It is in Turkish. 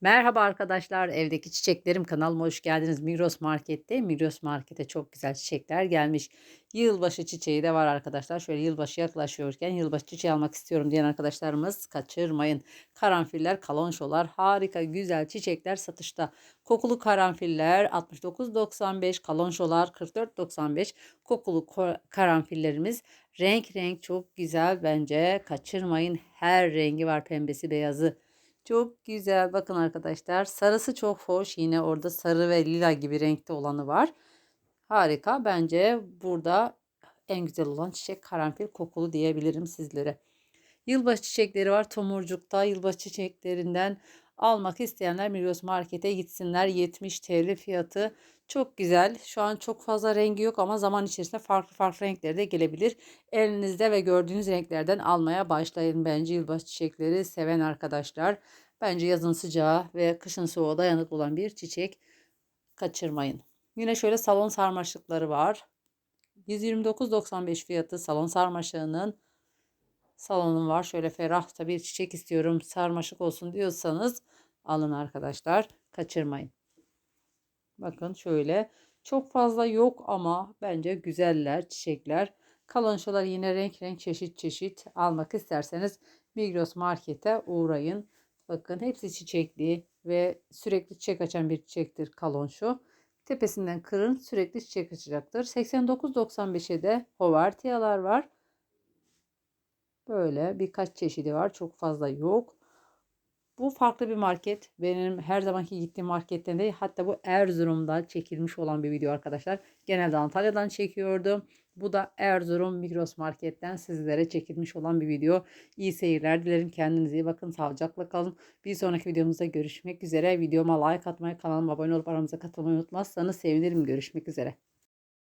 Merhaba arkadaşlar, evdeki çiçeklerim kanalıma hoş geldiniz. Migros Market'te, Migros Market'e çok güzel çiçekler gelmiş. Yılbaşı çiçeği de var arkadaşlar. Şöyle yılbaşı yaklaşıyorken yılbaşı çiçeği almak istiyorum diyen arkadaşlarımız kaçırmayın. Karanfiller, kalonşolar, harika güzel çiçekler satışta. Kokulu karanfiller 69.95, kalonşolar 44.95. Kokulu ko- karanfillerimiz renk renk çok güzel bence. Kaçırmayın. Her rengi var pembesi, beyazı. Çok güzel. Bakın arkadaşlar. Sarısı çok hoş. Yine orada sarı ve lila gibi renkte olanı var. Harika. Bence burada en güzel olan çiçek karanfil kokulu diyebilirim sizlere. Yılbaşı çiçekleri var tomurcukta. Yılbaşı çiçeklerinden almak isteyenler Migros Market'e gitsinler. 70 TL fiyatı. Çok güzel. Şu an çok fazla rengi yok ama zaman içerisinde farklı farklı renkleri de gelebilir. Elinizde ve gördüğünüz renklerden almaya başlayın bence yılbaşı çiçekleri seven arkadaşlar. Bence yazın sıcağı ve kışın soğuğa dayanıklı olan bir çiçek kaçırmayın. Yine şöyle salon sarmaşıkları var. 129.95 fiyatı salon sarmaşığının salonum var. Şöyle ferah da bir çiçek istiyorum sarmaşık olsun diyorsanız alın arkadaşlar. Kaçırmayın. Bakın şöyle çok fazla yok ama bence güzeller çiçekler. Kalonşolar yine renk renk çeşit çeşit almak isterseniz Migros Market'e uğrayın. Bakın hepsi çiçekli ve sürekli çiçek açan bir çiçektir kalonşo. Tepesinden kırın sürekli çiçek açacaktır. 89.95'e de hovartiyalar var. Böyle birkaç çeşidi var. Çok fazla yok. Bu farklı bir market. Benim her zamanki gittiğim marketten değil. Hatta bu Erzurum'da çekilmiş olan bir video arkadaşlar. Genelde Antalya'dan çekiyordum. Bu da Erzurum Migros Market'ten sizlere çekilmiş olan bir video. İyi seyirler dilerim. Kendinize iyi bakın. Sağlıcakla kalın. Bir sonraki videomuzda görüşmek üzere. Videoma like atmayı, kanalıma abone olup aramıza katılmayı unutmazsanız sevinirim. Görüşmek üzere.